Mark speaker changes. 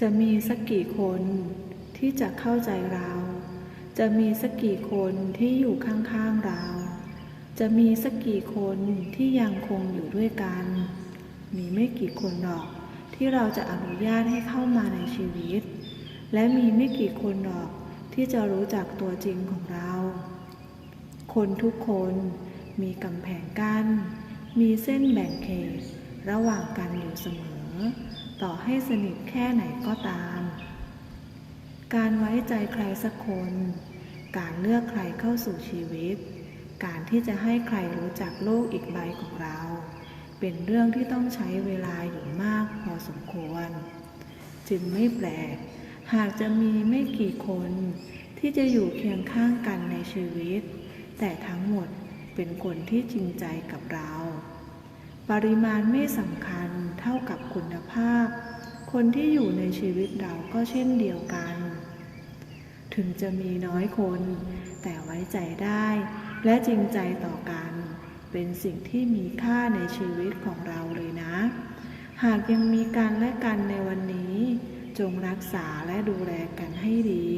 Speaker 1: จะมีสักกี่คนที่จะเข้าใจเรา จะมีสักกี่คนที่อยู่ข้างๆเรา จะมีสักกี่คนที่ยังคงอยู่ด้วยกัน มีไม่กี่คนหรอกที่เราจะอนุญาตให้เข้ามาในชีวิต และมีไม่กี่คนหรอกที่จะรู้จักตัวจริงของเรา คนทุกคนมีกำแพงกั้น มีเส้นแบ่งเขตระหว่างกันอยู่เสมอ ต่อให้สนิทแค่ไหนก็ตาม การไว้ใจใครสักคน การเลือกใครเข้าสู่ชีวิต การที่จะให้ใครรู้จักโลกอีกใบของเรา เป็นเรื่องที่ต้องใช้เวลาอยู่มากพอสมควร จึงไม่แปลก หากจะมีไม่กี่คนที่จะอยู่เคียงข้างกันในชีวิต แต่ทั้งหมดเป็นคนที่จริงใจกับเรา ปริมาณไม่สำคัญเท่ากับคุณภาพ คนที่อยู่ในชีวิตเราก็เช่นเดียวกัน ถึงจะมีน้อยคน แต่ไว้ใจได้ และจริงใจต่อกัน เป็นสิ่งที่มีค่าในชีวิตของเราเลยนะ หากยังมีกันและกันในวันนี้ จงรักษาและดูแลกันให้ดี